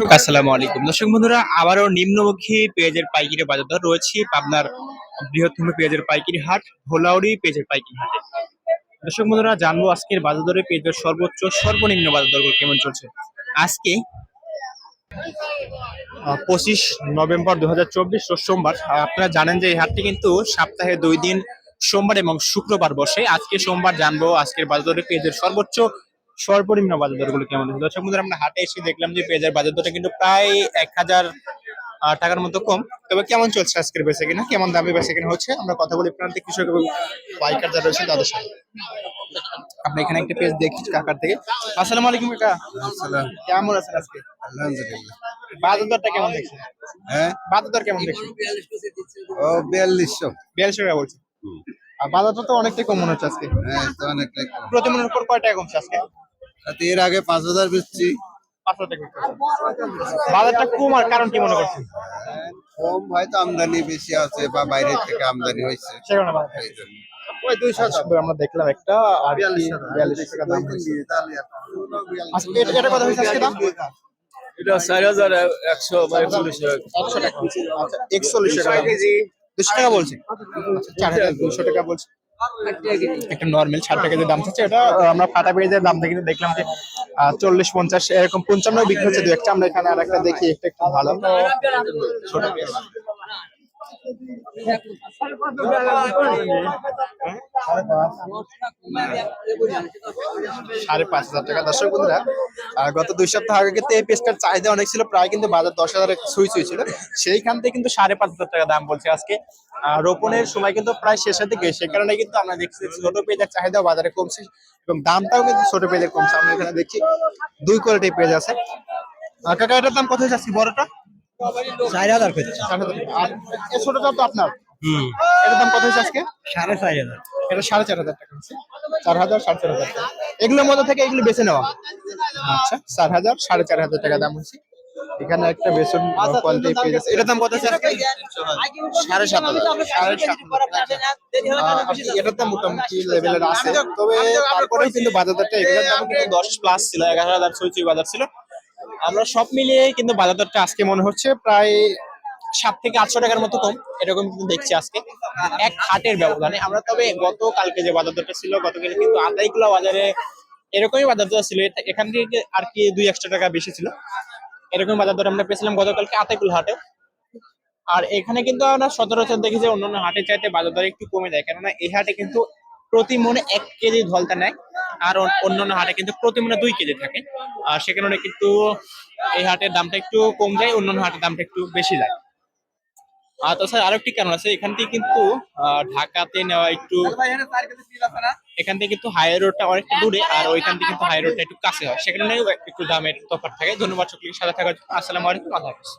দর্শক, আসসালামু আলাইকুম। দর্শক বন্ধুরা, আবারও নিম্নমুখী পেঁয়াজের পাইকারি বাজার দর রয়েছে পাবনার বৃহত্তম পেঁয়াজের পাইকারি হাট, ভোলাউড়ি পেঁয়াজের পাইকারি হাটে। দর্শক বন্ধুরা, জানব আজকের বাজার দরে পেঁয়াজের সর্বোচ্চ, সর্বনিম্ন বাজার দর কেমন চলছে। আজকে পঁচিশ নভেম্বর দু হাজার চব্বিশ সোমবার আপনারা জানেন যে এই হাটটি কিন্তু সপ্তাহে দুই দিন সোমবার এবং শুক্রবার বসে। আজকে সোমবার জানব আজকের বাজার দরে পেঁয়াজের সর্বোচ্চ সর্বনিম্ন বাজার দরগুলো কেমন দর্শক বন্ধুরা আমরা হাটে এসে দেখলাম যে পেঁয়াজের বাজার দরটা কিন্তু প্রায় এক হাজার টাকার মতো কম। তবে কেমন চলছে আজকের বেচে কিনা? কেমন দামে বেচে কিনা হচ্ছে? আমরা কথা বলি প্রান্তিক কৃষক এবং পাইকার যারা রয়েছেন তাদের সাথে। আপনি এখানে একটা পেজ দেখছি কাকার থেকে। আসসালামু আলাইকুম কাকা। কেমন আছেন আজকে? আলহামদুলিল্লাহ। বাজার দরটা কেমন দেখছেন? হ্যাঁ? বাজার দর কেমন দেখছেন? ও বিয়াল্লিশশো। বিয়াল্লিশ টাকা বলছে আর বাজারটা তো অনেকটাই কম মনে হচ্ছে আজকে। হ্যাঁ অনেকটাই প্রতি মনের উপর কয় টাকা কমছে আজকে? এর আগে পাঁচ হাজার বেচছি। কারণ কি মনে করছেন? হ্যাঁ, কম হয়তো আমদানি বেশি আছে বা বাইরের থেকে আমদানি হয়েছে। দুইশো আমরা দেখলাম একটা আর বিয়াল্লিশ টাকা দাম এটা এটা হয়েছে আজকে দাম? এটা চার হাজার একশো বা একচল্লিশ টাকা। আচ্ছা একচল্লিশ টাকা কেজি। দুশো টাকা বলছে। আচ্ছা, চার হাজার দুশো টাকা বলছে। একটা নর্মাল ষাট টাকা যে দাম চাচ্ছে এটা আমরা ফাটা পেঁয়াজের দাম থেকে দেখলাম যে চল্লিশ পঞ্চাশ এরকম পঞ্চান্ন বিক্রি হচ্ছে দু একটা। আমরা এখানে আর একটা দেখি একটা একটু ভালো। ছোট সাড়ে পাঁচ হাজার টাকা। দর্শক বন্ধুরা গত দুই সপ্তাহ আগে এই পেস্টার চাহিদা অনেক ছিল, প্রায় কিন্তু বাজার দশ হাজার সুই সুই ছিল। সেইখান থেকে কিন্তু সাড়ে পাঁচ হাজার টাকা দাম বলছে আজকে। রোপণের সময় কিন্তু প্রায় শেষের দিকে, সে কারণে কিন্তু আমরা দেখছি ছোট পেঁয়াজের চাহিদা বাজারে কমছে এবং দামটাও কিন্তু ছোট পেঁয়াজের কমছে আমরা এখানে দেখছি দুই কোয়ালিটির পেঁয়াজ আছে। কাকা, এটার দাম কত আজকে বড়টা? চার হাজার আর ছোটটা তো আপনার? এটার দাম কত হয়েছে আজকে? সাড়ে চার হাজার। এটা সাড়ে চার হাজার টাকা হচ্ছে চার হাজার সাড়ে চার হাজার টাকা। এগুলোর মধ্যে থেকে এগুলো বেছে নেওয়া। আচ্ছা চার হাজার সাড়ে চার হাজার টাকা দাম হচ্ছে এখানে একটা বেসন কোয়ালিটি পেয়ে যাচ্ছে। এটার দাম কত আছে সাড়ে সাত সাড়ে সাত এটার দাম মোটামুটি লেভেলের আছে। তবে কিন্তু বাজার দরটা এগুলোর দাম কিন্তু দশ প্লাস ছিল এগারো হাজার ছয় বাজার ছিল। আমরা সব মিলিয়ে কিন্তু বাজার দরটা আজকে মনে হচ্ছে প্রায় সাত থেকে আটশো টাকার মতো কম, এরকম কিন্তু দেখছি আজকে। এক হাটের ব্যবধানে। আমরা তবে গত কালকে যে বাজার দরটা ছিল, গতকাল কিন্তু আতাইকুলা বাজারে এরকমই বাজার দর ছিল। এখান থেকে আর কি দুই একশো টাকা বেশি ছিল। এরকম বাজার দর আমরা পেয়েছিলাম গতকালকে আতাইকুল হাটে। আর এখানে কিন্তু আমরা সচরাচর দেখি যে অন্যান্য হাটের চাইতে বাজার দর একটু কমে যায় কেননা এই হাটে কিন্তু প্রতি মনে এক কেজি ধলতা নেয়। আর অন্যান্য হাটে কিন্তু প্রতি মনে দুই কেজি থাকে। আর সে কারণে কিন্তু এই হাটের দামটা একটু কম যায়, অন্যান্য হাটের দামটা একটু বেশি যায়। আর তাছাড়া আরও একটি কারণ আছে, এখান থেকে কিন্তু ঢাকাতে নেওয়া একটু এখান থেকে কিন্তু হাই রোডটা অনেকটা দূরে, আর ওইখান থেকে কিন্তু হাই রোডটা একটু কাছে হয়। সেখানে একটু দামের তফাৎ থাকে। ধন্যবাদ সকলকে সাথে থাকার জন্য। আসসালামু আলাইকুম, আল্লাহ হাফিজ।